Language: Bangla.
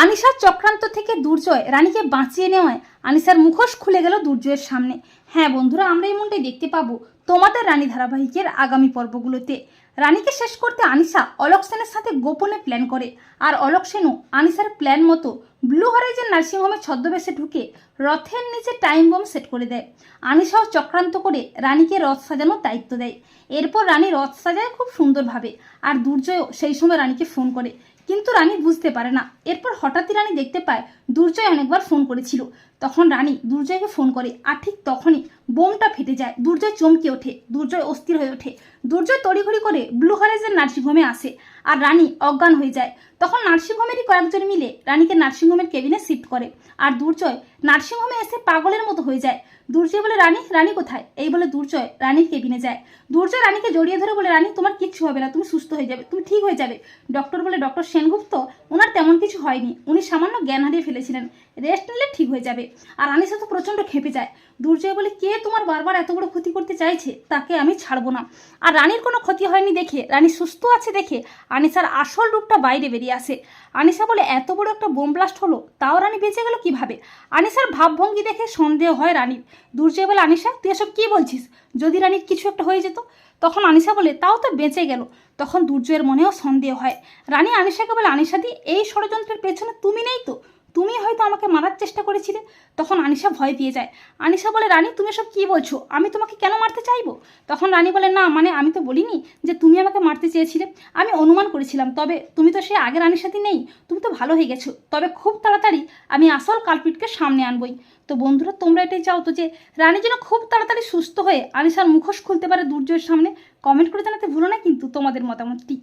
আনিসার চক্রান্ত থেকে দুর্জয় রানীকে বাঁচিয়ে নেওয়ায় আনিসার মুখোশ খুলে গেল দুর্জয়ের সামনে। হ্যাঁ বন্ধুরা, আমরা এই মনটাই দেখতে পাবো তোমাদের রানী ধারাবাহিকের আগামী পর্বগুলোতে। রানীকে শেষ করতে আনিসা অলোক সেনের সাথে গোপনে প্ল্যান করে। আর অলোক সেনও আনিসার প্ল্যান মতো ব্লু হরাইজের নার্সিংহোমে ছদ্মবেশে ঢুকে রথের নিচে টাইম বম সেট করে দেয়। আনিসাও চক্রান্ত করে রানীকে রথ সাজানোর দায়িত্ব দেয়। এরপর রানী রথ সাজায় খুব সুন্দরভাবে আর দুর্জয়ও সেই সময় রানীকে ফোন করে। কিন্তু রানী বুঝতে পারে না। এরপর হঠাৎই রানী দেখতে পায় দুর্জয় অনেকবার ফোন করেছিল। তখন রানী দুর্জয়কে ফোন করে আর ঠিক তখনই বোমটা ফেটে যায়, দুর্জয় চমকে ওঠে, দুর্জয় অস্থির হয়ে ওঠে। দুর্জয় তড়িঘড়ি করে ব্লু হরেজের নার্সিংহোমে আসে আর রানী অজ্ঞান হয়ে যায়। তখন নার্সিংহোমেরই কয়েকজন মিলে রানীকে নার্সিংহোমের কেবিনে শিফট করে আর দুর্জয় নার্সিংহোমে এসে পাগলের মতো হয়ে যায়। দুর্জয় বলে, রানী রানী কোথায়? এই বলে দুর্জয় রানীর কেবিনে যায়। দুর্জয় রানীকে জড়িয়ে ধরে বলে, রানী, তোমার কিচ্ছু হবে না, তুমি সুস্থ হয়ে যাবে, তুমি ঠিক হয়ে যাবে। ডক্টর বলে, ডক্টর সেনগুপ্ত, ওনার তেমন কিছু হয়নি, উনি সামান্য জ্ঞান হারিয়ে ফেলেছিলেন, রেস্ট নিলে ঠিক হয়ে যাবে। আর আনিসা তো প্রচণ্ড খেপে যায়। দুর্জয় বলে, কে তোমার বারবার এত বড় ক্ষতি করতে চাইছে, তাকে আমি ছাড়বো না। আর রানীর কোনো ক্ষতি হয়নি দেখে, রানী সুস্থ আছে দেখে আনিসার আসল রূপটা বাইরে বেরিয়ে আসে। আনিসা বলে, এত বড় একটা বোম ব্লাস্ট হলো, তাও রানী বেঁচে গেল কীভাবে? আনিসার ভাবভঙ্গি দেখে সন্দেহ হয় রানীর। দুর্জয় বলে, আনিসা, তুই এসব কী বলছিস? যদি রানীর কিছু একটা হয়ে যেত? তখন আনিসা বলে, তাও তো বেঁচে গেল। তখন দুর্জয়ের মনেও সন্দেহ হয়। রানী আনিসাকে বলে আনিসাদি এই ষড়যন্ত্রের পেছনে তুমি নেই তো? তুমি হয়তো আমাকে মারার চেষ্টা করেছিলে, তখন আনিসা ভয় পেয়ে যায়। আনিসা বলে, রানী, তুমি সব কী বলছো? আমি তোমাকে কেন মারতে চাইব? তখন রানী বলে, না মানে আমি তো বলিনি যে তুমি আমাকে মারতে চেয়েছিলে। আমি অনুমান করেছিলাম, তবে তুমি তো সে আগের সাথে নেই। তুমি তো ভালো হয়ে গেছো। তবে খুব তাড়াতাড়ি আমি আসল কালপিটকে সামনে আনবই। তো বন্ধুরা, তোমরা এটাই চাও তো যে, রানী যেন খুব তাড়াতাড়ি সুস্থ হয়ে আনিসার মুখোশ খুলতে পারে দুর্জয়ের সামনে। কমেন্ট করে জানাতে ভুলো না কিন্তু তোমাদের মতামতটি।